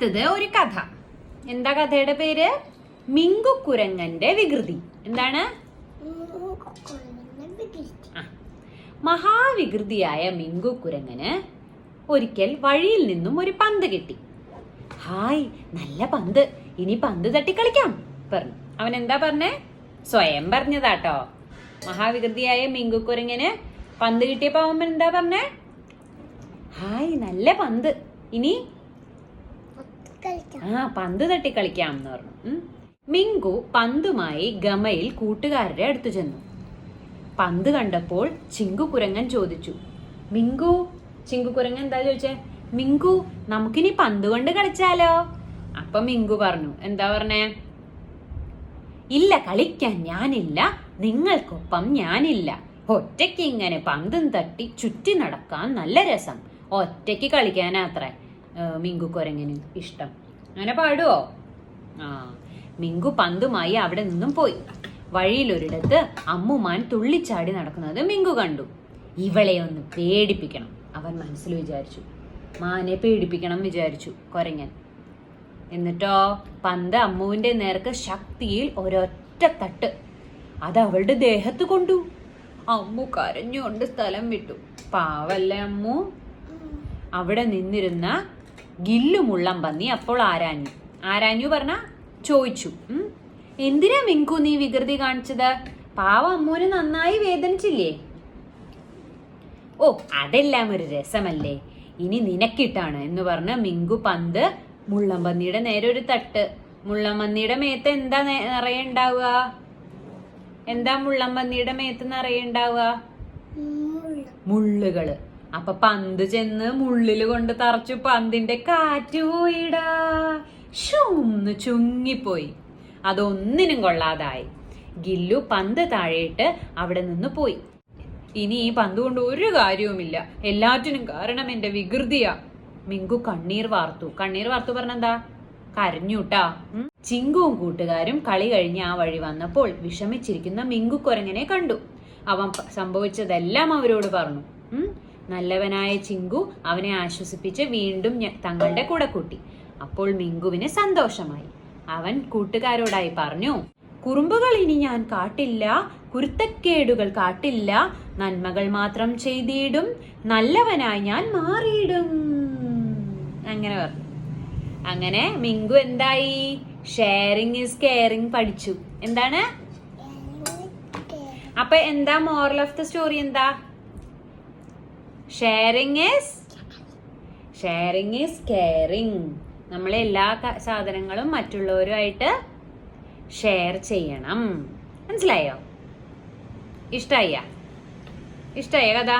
അടുത്തത് ഒരു കഥ. എന്താ കഥയുടെ പേര്? മിങ്കുക്കുരങ്ങന്റെ വികൃതി. എന്താണ്. മഹാവികൃതിയായ മിങ്കുക്കുരങ്ങന് ഒരിക്കൽ വഴിയിൽ നിന്നും ഒരു പന്ത് കിട്ടി. ഹായ് നല്ല പന്ത്. ഇനി പന്ത് തട്ടി കളിക്കാം പറഞ്ഞു. അവൻ എന്താ പറഞ്ഞേ? സ്വയം പറഞ്ഞതാട്ടോ. മഹാവികൃതിയായ മിങ്കുക്കുരങ്ങന് പന്ത് കിട്ടിയപ്പോ അവൻ എന്താ പറഞ്ഞേ? ഹായ് നല്ല പന്ത്. ഇനി ആ പന്ത് തട്ടി കളിക്കാം എന്ന് പറഞ്ഞു. മിങ്കു പന്തുമായി ഗമയിൽ കൂട്ടുകാരുടെ അടുത്തു ചെന്നു. പന്ത് കണ്ടപ്പോൾ ചിങ്കു കുരങ്ങൻ ചോദിച്ചു മിങ്കു ചിങ്കു കുരങ്ങൻ എന്താ ചോദിച്ചേ? മിങ്കു നമുക്കിനി പന്ത് കൊണ്ട് കളിച്ചാലോ? അപ്പൊ മിങ്കു പറഞ്ഞു എന്താ പറഞ്ഞേ? ഇല്ല കളിക്കാൻ ഞാനില്ല നിങ്ങൾക്കൊപ്പം ഞാനില്ല. ഒറ്റയ്ക്ക് ഇങ്ങനെ പന്തും തട്ടി ചുറ്റി നടക്കാൻ നല്ല രസം. ഒറ്റയ്ക്ക് കളിക്കാനാത്രേ ഏ, മിങ്കു കൊരങ്ങന് ഇഷ്ടം. അങ്ങനെ പാടുവോ? ആ മിങ്കു പന്തുമായി അവിടെ നിന്നും പോയി. വഴിയിലൊരിടത്ത് അമ്മുമാൻ തുള്ളിച്ചാടി നടക്കുന്നത് മിങ്കു കണ്ടു. ഇവളെ ഒന്ന് പേടിപ്പിക്കണം അവൻ മനസ്സിൽ വിചാരിച്ചു. മാനെ പേടിപ്പിക്കണം വിചാരിച്ചു കൊരങ്ങൻ. എന്നിട്ടോ പന്ത് അമ്മുവിന്റെ നേർക്ക് ശക്തിയിൽ ഒരൊറ്റ തട്ട്. അത് അവളുടെ ദേഹത്ത് കൊണ്ടു. അമ്മു കരഞ്ഞുകൊണ്ട് സ്ഥലം വിട്ടു. പാവല്ലേ അമ്മു? അവിടെ നിന്നിരുന്ന ഗില്ലുമുള്ളം പന്നി അപ്പോൾ ആരാഞ്ഞു. ആരാഞ്ഞു പറഞ്ഞ ചോദിച്ചു. എന്തിനാ മിങ്കു നീ വികൃതി കാണിച്ചത്? പാവ അമ്മൂന് നന്നായി വേദനിച്ചില്ലേ? ഓ അതെല്ലാം ഒരു രസമല്ലേ? ഇനി നിനക്കിട്ടാണ് എന്ന് പറഞ്ഞ മിങ്കു പന്ത് മുള്ളംപന്നിയുടെ നേരെ ഒരു തട്ട്. മുള്ളംപന്നിയുടെ മേത്ത് എന്താ നിറയെ ഉണ്ടാവുക എന്താ മുള്ളംപന്നിയുടെ മേത്ത് നിറയെ ഉണ്ടാവുക മുള്ളുകൾ. അപ്പൊ പന്ത് ചെന്ന് മുള്ളിൽ കൊണ്ട് തറച്ചു പന്തിന്റെ കാറ്റ് പോയിടാ. ഷൂന്ന് ചുങ്ങിപ്പോയി. അതൊന്നിനും കൊള്ളാതായി. ഗില്ലു പന്ത് താഴെയിട്ട് അവിടെ നിന്ന് പോയി. ഇനി ഈ പന്ത് കൊണ്ട് ഒരു കാര്യവുമില്ല. എല്ലാറ്റിനും കാരണം എന്റെ വികൃതിയാ. മിങ്കു കണ്ണീർ വാർത്തു. കണ്ണീർ വാർത്തു പറഞ്ഞെന്താ? കരഞ്ഞൂട്ടാ. ചിങ്കുവും കൂട്ടുകാരും കളി കഴിഞ്ഞ് ആ വഴി വന്നപ്പോൾ വിഷമിച്ചിരിക്കുന്ന മിങ്കു കുരങ്ങനെ കണ്ടു. അവൻ സംഭവിച്ചതെല്ലാം അവരോട് പറഞ്ഞു. നല്ലവനായ ചിങ്കു അവനെ ആശ്വസിപ്പിച്ച് വീണ്ടും തങ്ങളുടെ കൂടെ കൂട്ടി. അപ്പോൾ മിങ്കുവിന് സന്തോഷമായി. അവൻ കൂട്ടുകാരോടായി പറഞ്ഞു കുറുമ്പുകൾ ഇനി ഞാൻ കാട്ടില്ല കുരുത്തക്കേടുകൾ കാട്ടില്ല. നന്മകൾ മാത്രം ചെയ്തിടും നല്ലവനായി ഞാൻ മാറിയിടും. അങ്ങനെ പറഞ്ഞു. അങ്ങനെ മിങ്കു എന്തായി? ഷെയറിങ് ഈസ് കെയറിങ് പഠിച്ചു. എന്താണ്? അപ്പൊ എന്താ മോറൽ ഓഫ് ദ സ്റ്റോറി എന്താ? Sharing is sharing is caring നമ്മൾ എല്ലാ സാധനങ്ങളും മറ്റുള്ളവരുമായിട്ട് ഷെയർ ചെയ്യണം. മനസ്സിലായോ? ഇഷ്ടായ? ഇഷ്ടായ കഥ?